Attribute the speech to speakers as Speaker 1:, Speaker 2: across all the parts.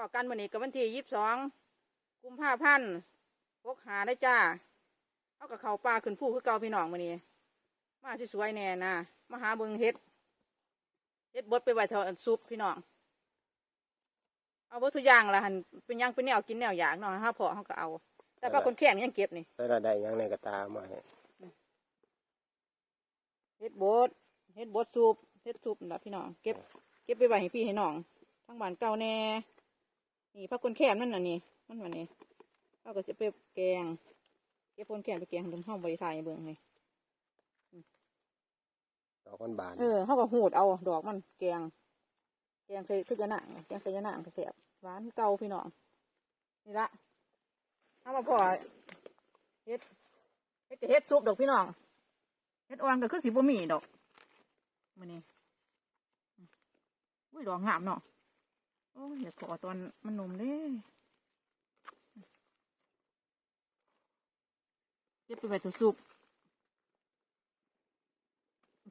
Speaker 1: พอกันวันนี้กับวันที่ยี่สิบสองกุมภาพันธ์พกหาได้จ้าเอากับเขาปลาขึ้นผู้คือเก่าพี่น้องวันนี้ มาที่สวยๆแน่นะมาหาเบิงเฮ็ดเฮ็ดบดไปไว้เท่าอันซุปพี่น้อง เอาวัตถุกอย่างละหันเป็นหยังเป็นแนวกินแนวอยากเนาะฮะพอเขาก็เอา แต่ปลาคนแข็งยังเก็บนี่
Speaker 2: ใส่ระได้หยังในกระตามาให้
Speaker 1: เฮ็ดบดเฮ็ดบดซุปเฮ็ดซุปนะพี่น้องเก็บ เก็บไปไว้ให้พี่ให้น้องทั้งบ้านเก่าแน่ นี่พักคนแค้นมันน่ะนี่มันวันนี้เขาก็จะไปแกงเก็บคนแค้นไปแกงถึงห้องบริทายให้เบิ่งให้
Speaker 2: ดอกมันบาน
Speaker 1: เออเขาก็หูดเอาดอกมันแกง แกงใส่ขึ้นยะนางแกงใส่ยะนางก็แซ่บหวานคือเก่าพี่น้องนี่ละเอามาพอเฮ็ดเฮ็ดจะเฮ็ดซุปดอกพี่น้องเฮ็ดอ่อนก็คือสีบ่มีดอกมันนี่อุ้ยดอกงามเนาะโอ้ยเดี๋ยวขอตอนมันหนมเด้เก็บไปไว้จะซุป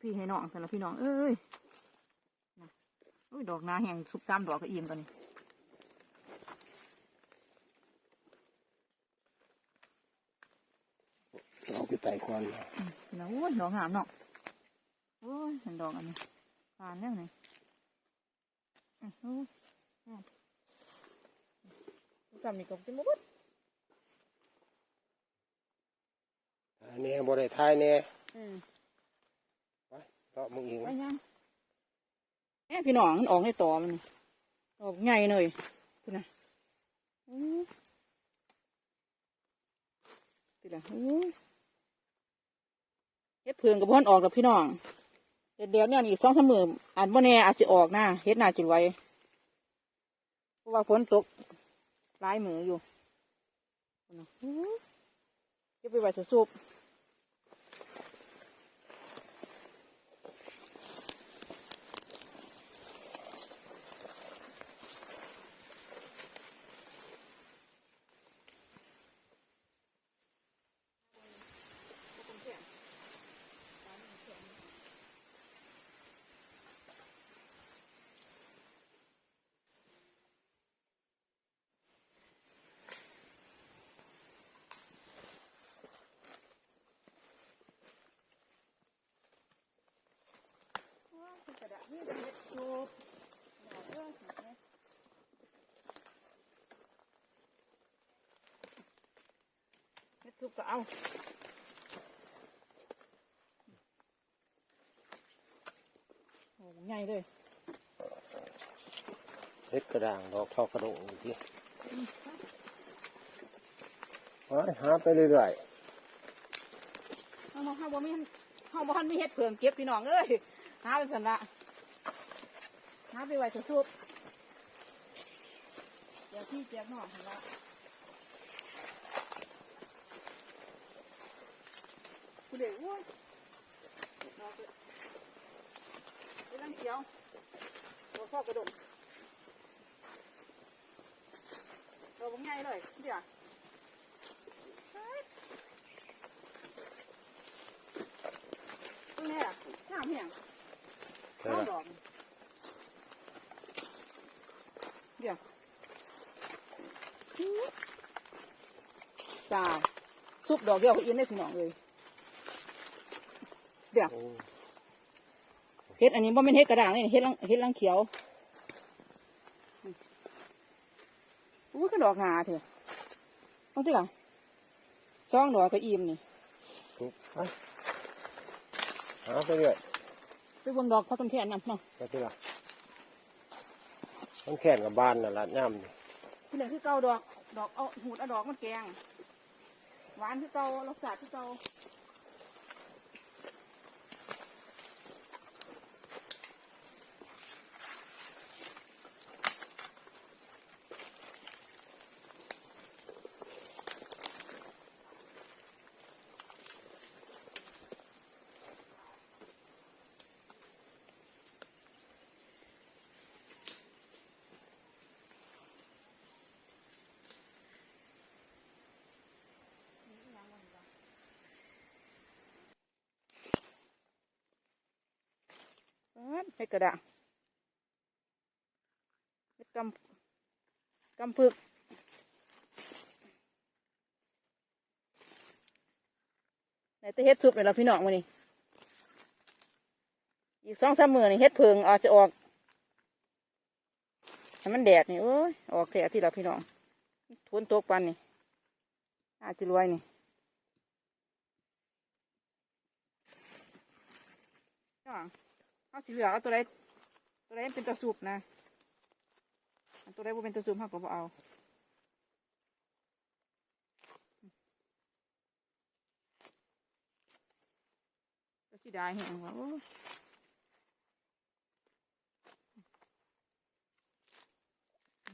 Speaker 1: พี่ให้น้องแต่ละพี่น้อง เอ้ยนะโอ้ยดอกนาแห่งซุปซ้ำดอกก็อิ่มตัวนี้
Speaker 2: ดอกที่ไต่ควัน
Speaker 1: อืมนะโอ้ยดอกงามเนาะโอ้ยเห็นดอกอันนี้ผ่านแล้วนี่อือโอ้ยงาม จำนี่ก็เป็นหมด
Speaker 2: อันนี้บ่ได้ทายแน่
Speaker 1: อืม
Speaker 2: เลาะมึงเอง
Speaker 1: ไปยังแม่พี่น้องมันออกในต่อมันออกใหญ่เลยคุณนะติละเฮ็ดเพืองกับพ่อนออกกับพี่น้องเด็ดเดียวเนี่ยนี่สองสามมืออันบ่แน่อาจจะออกนะเฮ็ดน่าจิไว้ ราะว่าฝนตกร้ายมืออยู่พุ่นน่ะอู้เก็บไปไว้สุบ ว้าวกระดาษนี่เป็นเห็ดจูบดอกเอ้ยเห็นไหม เห็ดจูบก็เอาโอ้ใหญ่เลย
Speaker 2: เฮ็ดกระด่างดอกทอกระโดงอยู่ที่หาหาไปเรื่อย
Speaker 1: เอามาห้าบ่มีห้าบ่ทันมีเห็ดเผืองเก็บพี่น้องเอ้ยหาเป็นสันละหาไปไว้จะชุบเดี๋ยวพี่เจี๊ยบหน่อยสันละ คุณเด็กอ้วนดอกเลยไปนั่งเขียวตัวพ่อกระดมเราบังไงเลยเดี๋ยวตรงนี้อะน้ำเหี่ยง
Speaker 2: ๆใช่
Speaker 1: น้ำ
Speaker 2: ละ
Speaker 1: ดอกเดี๋ยวจ้าซุปดอกเดียวก็อินได้พี่น้องเลยเดี๋ยว
Speaker 2: โอ้
Speaker 1: เฮ็ดอันนี้บ่เป็นเฮ็ดกระด้างนี่เฮ็ดลังเฮ็ดลังเขียวอู้ก็ดอกหาเถอะต้องสิล่ะช่องดอกก็อิ่มนี่
Speaker 2: ทุกไปหาไปเรื่อย
Speaker 1: ไปเบนดอกพอต้นแค่นั้นเนาะ
Speaker 2: ไปที่ละมันแข่นกับบ้านน่ะละย่ำนี่
Speaker 1: ที่เหลือคือเก่าดอก ดอกเอาหูดเอาดอกมันแกงหวานคือเก่ารสชาติคือเก่า เฮ็ดกระดาษกำกำพึกไหนจะเฮ็ดซุปเลยล่ะพี่น้องมานี่อีกสองสามมือนี่เฮ็ดเพิงอาจจะออกให้มันแดดนี่โอ้ยออกแค่ที่เราพี่น้องทวนตกปันนี่อาจจะรวยนี่พี่น้อง เขาสีเหลืองเอาตัวใดตัวใดมันเป็นตัวซุปนะอันตัวใดบ่เป็นตัวซุปเขาก็บ่เอาก็สิได้แห้งว่าโอ้ย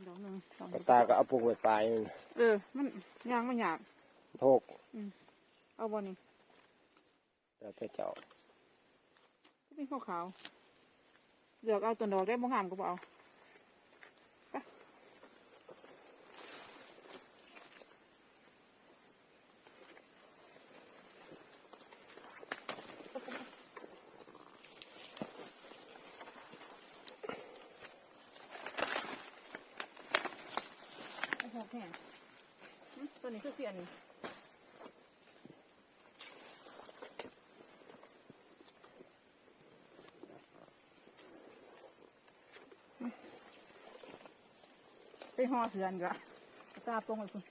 Speaker 1: ดอกหนึ่งสอง
Speaker 2: กระตาก็เอาปลูกไว้ปลายมัน
Speaker 1: เออมันยางมันอยาก
Speaker 2: โทก
Speaker 1: เอาบอนี่
Speaker 2: แต่แต่เจ้า
Speaker 1: ก็ เป็นขาวขาวเลือกเอาตัวดอกได้บ่งามก็บ่เอาไปเอาหกแห่งตัวนี้คือเสียน ห่อเสือนกะตาปงไว้คุณ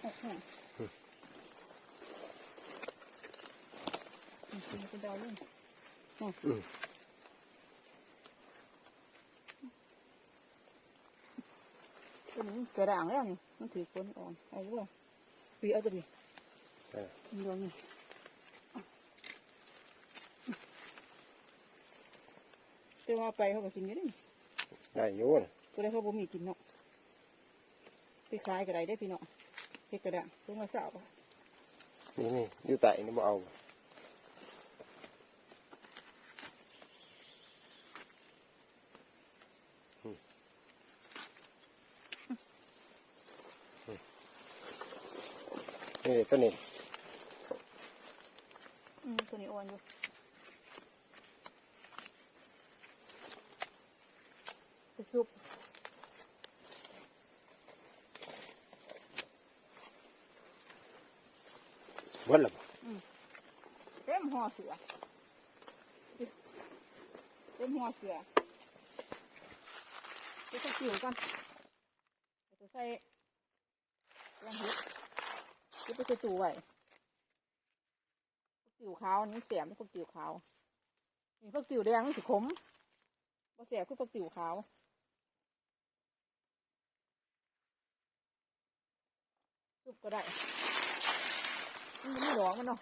Speaker 1: โอ้โหจริงๆเป็นดาวเรื่องโอ้ตัวนี้กระด่างแล้วนี่มันถือคนอ่อนเอาอยู่บ่ปีเอาตัวนี้
Speaker 2: เออ
Speaker 1: มีดวงนี่เดี๋ยวเอาไปเขาก็กินอยู่นี่
Speaker 2: ได้อยุ่น
Speaker 1: ตัวใดเขาบ่มีกินเนาะไปขายก็ได้ได้พี่เนาะเฮ็ดกระด่างตัวมาสาว
Speaker 2: นี่นี่อยู่ไต่นี่บ่เอาอืมอืม นี่ตัวนี้
Speaker 1: อืมตัวนี้อ่อนอยู่ไปซุป
Speaker 2: เบิดและบ่
Speaker 1: เต็มห่อเสือเต็มห่อเสือไปใส่ขิวกันไปใส่ลองเห็ด เก็บไปใส่ตู้ไว้พวกติ๋วขาวนี่เสียมพวกติ๋วขาวนี่พวกติ๋วแดงมันสิขมบ่เสียบคือพวกติ๋วขาวซุปก็ได้มันมีดอกมันเนาะ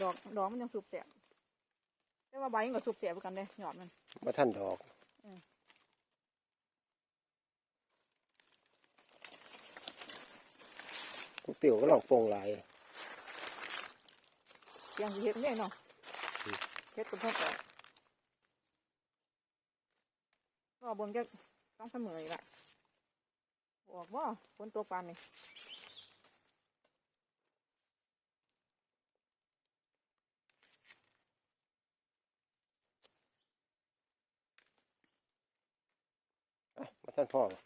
Speaker 1: ดอกดอกมันยังสุกเสียบแต่ว่าใบมันก็สุกเสียบเหมือนกันเลยหยอดมัน
Speaker 2: บ่ท่านดอก
Speaker 1: อืม
Speaker 2: พวกติ๋วก็ลองโป่งหลาย
Speaker 1: เสียงสิเฮ็ดเนี่ยเนาะ
Speaker 2: อืม
Speaker 1: เฮ็ดกับพ่อก่อนก็เบนจะต้องเสมออีกละบอกว่าคนตัวปานนี่
Speaker 2: อะบ่ท่านพ่อบ่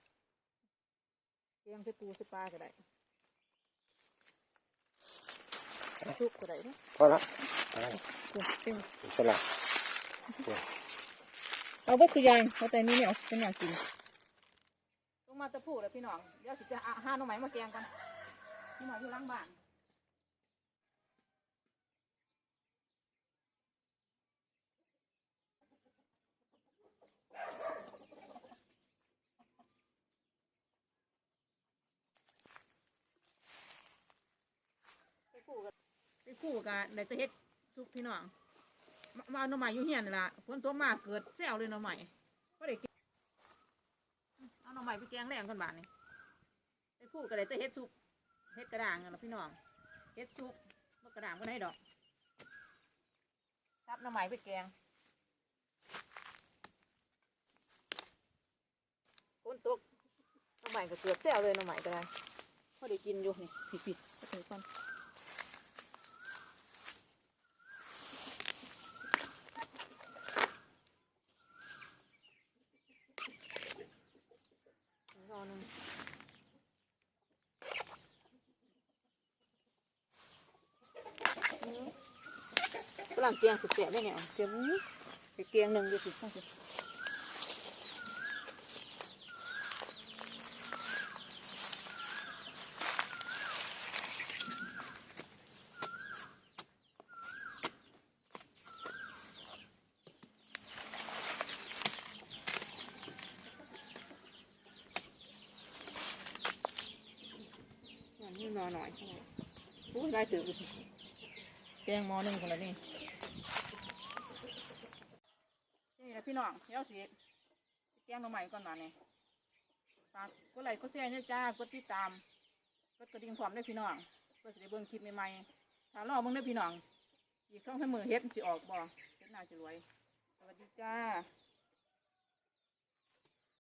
Speaker 1: เสียงใส่ปูใส่ปลาก็ได้ สุกก็ได้เนาะ
Speaker 2: พอละอ่า
Speaker 1: เสียงเสียง
Speaker 2: สลัด
Speaker 1: เอาไว้คือยังเพราะแต่นี้เนี่ยเป็นอย่างกินลงมาตะพูดเลยพี่น้องเดี๋ยวสิจะหาหน่อไม้มาแกงกันนี่หน่อยอยู่หล้างบ้าน ไปกู้กับ ไปกู้กับในตะเฮ็ดซุปพี่น้องมาเอาหน่อไม้อยู่เฮียนนี่ล่ะฝนตกมาเกิดแซวเลยหน่อไม้ก็ได้กินเอาหน่อไม้ไปแกงแรงกันบาดนี่ไปกู้กับในตะเฮ็ดซุปเฮ็ดกระด่างกันล่ะพี่น้องเฮ็ดซุปบ่กระด่างก็ได้ดอกรับหน้ำใหม่ไปแกงคนตกหน้ำใหม่ก็เกือบแซ่บเลยหน้ำใหม่ก็ได้พอได้กินอยู่นี่ผิดๆก็ถือก่อน ฝรั่งเกียงสุดเสียได้เนี่ยเกียงนี้เกียงหนึ่งอยู่สุดต้องสิอย่างนี้นอนหน่อยเท่าไหร่โอ้ยได้ตื่นแกงหมอหนึ่งคนละนี่ นี่นะ พี่น้องเดี๋ยวสิแกงหน่อใหม่ก่อนมาเนี่ยฝากกดไลค์กดแชร์เนี่ยจ้ากดติดตามกดกระดิ่งพร้อมด้วยพี่น้องเพื่อจะได้เบิ่งคลิปใหม่ๆถ้ารอเบิ่งด้วยพี่น้องอีกช่องให้มือเฮ็ดสิออกบ่เฮ็ดหน้าจะรวยสวัสดีจ้า